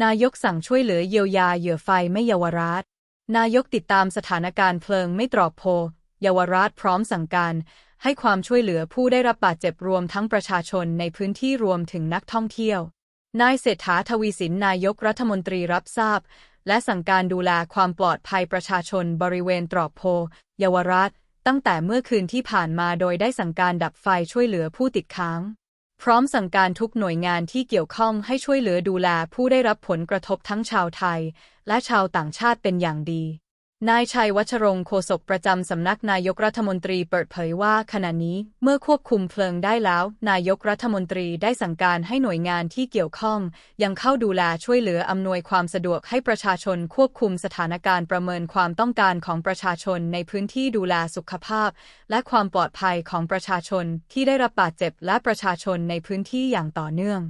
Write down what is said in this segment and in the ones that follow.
นายกสั่งช่วยเหลือเยียวยาเหยื่อไฟไม่เยาวราช นายกติดตามสถานการณ์เพลิงไม่ตรอกโพ เยาวราชพร้อมสั่งการ ให้ความช่วยเหลือผู้ได้รับบาดเจ็บรวมทั้งประชาชนในพื้นที่รวมถึงนักท่องเที่ยว นายเศรษฐาทวีสินนายกรัฐมนตรีรับทราบ และสั่งการดูแลความปลอดภัยประชาชนบริเวณตรอกโพ เยาวราช ตั้งแต่เมื่อคืนที่ผ่านมาโดยได้สั่งการดับไฟช่วยเหลือผู้ติดค้าง พร้อมสั่งการทุกหน่วยงานที่เกี่ยวข้องให้ช่วยเหลือดูแลผู้ได้รับผลกระทบทั้งชาวไทย และชาวต่างชาติเป็นอย่างดี นายชัยวัชรงค์โฆษกประจำสำนักนายกรัฐมนตรีเปิดเผยว่าขณะนี้เมื่อควบคุมเพลิงได้แล้ว นายกรัฐมนตรีได้สั่งการให้หน่วยงานที่เกี่ยวข้อง ยังเข้าดูแลช่วยเหลืออำนวยความสะดวกให้ประชาชนควบคุมสถานการณ์ประเมินความต้องการของประชาชนในพื้นที่ดูแลสุขภาพ และความปลอดภัยของประชาชนที่ได้รับบาดเจ็บและประชาชนในพื้นที่อย่างต่อเนื่อง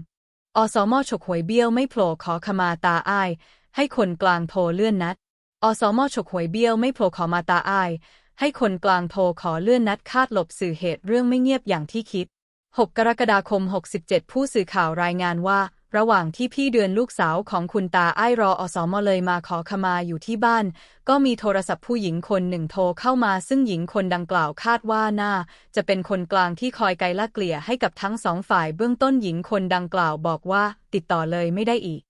อสมฉกหวยเบี้ยวไม่โผล่ขอขมาตาอ้ายให้คนกลางโทรเลื่อนนัด อสมฉกหวยเบี้ยวไม่โผล่ขอมาตาอ้าย ให้คนกลางโทรขอเลื่อนนัดคาดหลบสื่อเหตุเรื่องไม่เงียบอย่างที่คิด 6 กรกฎาคม 67 ผู้สื่อข่าวรายงานว่า ระหว่างที่พี่เดือนลูกสาวของคุณตาอ้ายรออสมเลยมาขอขมาอยู่ที่บ้าน ก็มีโทรศัพท์ผู้หญิงคนหนึ่งโทรเข้ามาซึ่งหญิงคนดังกล่าวคาดว่าน่า จะเป็นคนกลางที่คอยไกล่เกลี่ยให้กับทั้งสองฝ่ายเบื้องต้นหญิงคนดังกล่าวบอกว่า ติดต่อเลยไม่ได้อีก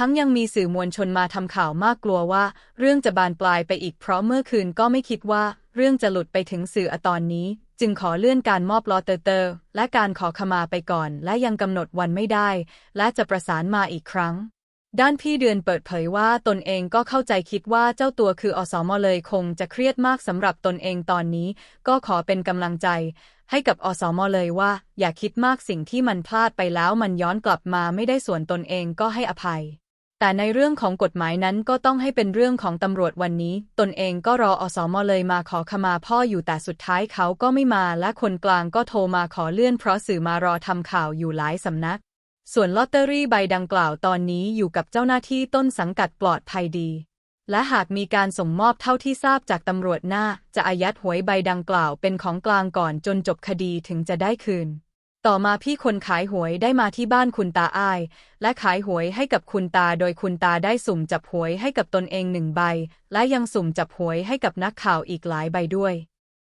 ทั้งยังมีสื่อมวลชนมาทำข่าวมากกลัวว่า เรื่องจะบานปลายไปอีกเพราะเมื่อคืนก็ไม่คิดว่า เรื่องจะหลุดไปถึงสื่ออตอนนี้ จึงขอเลื่อนการมอบลอเตอร์เตอร์และการขอขมาไปก่อน และยังกำหนดวันไม่ได้ และจะประสานมาอีกครั้งด้านพี่เดือนเปิดเผยว่าตนเองก็เข้าใจคิดว่าเจ้าตัวคืออสมเลยคงจะเครียดมากสำหรับตนเองตอนนี้ ก็ขอเป็นกำลังใจ ให้กับอสมเลยว่า อย่าคิดมากสิ่งที่มันพลาดไปแล้วมันย้อนกลับมาไม่ได้ส่วนตนเองก็ให้อภัย แต่ในเรื่องของกฎหมายนั้นก็ต้องให้เป็นเรื่องของตำรวจวันนี้ ตนเองก็รออสมอเลยมาขอขมาพ่ออยู่แต่สุดท้ายเขาก็ไม่มาและคนกลางก็โทรมาขอเลื่อนเพราะสื่อมารอทำข่าวอยู่หลายสำนัก ส่วนลอตเตอรี่ใบดังกล่าวตอนนี้อยู่กับเจ้าหน้าที่ต้นสังกัดปลอดภัยดี และหากมีการส่งมอบเท่าที่ทราบจากตำรวจหน้า จะอายัดหวยใบดังกล่าวเป็นของกลางก่อนจนจบคดีถึงจะได้คืน ต่อมาพี่คนขายหวยได้มาที่บ้านคุณตาอ้าย และขายหวยให้กับคุณตาโดยคุณตาได้สุ่มจับหวยให้กับตนเองหนึ่งใบ และยังสุ่มจับหวยให้กับนักข่าวอีกหลายใบด้วย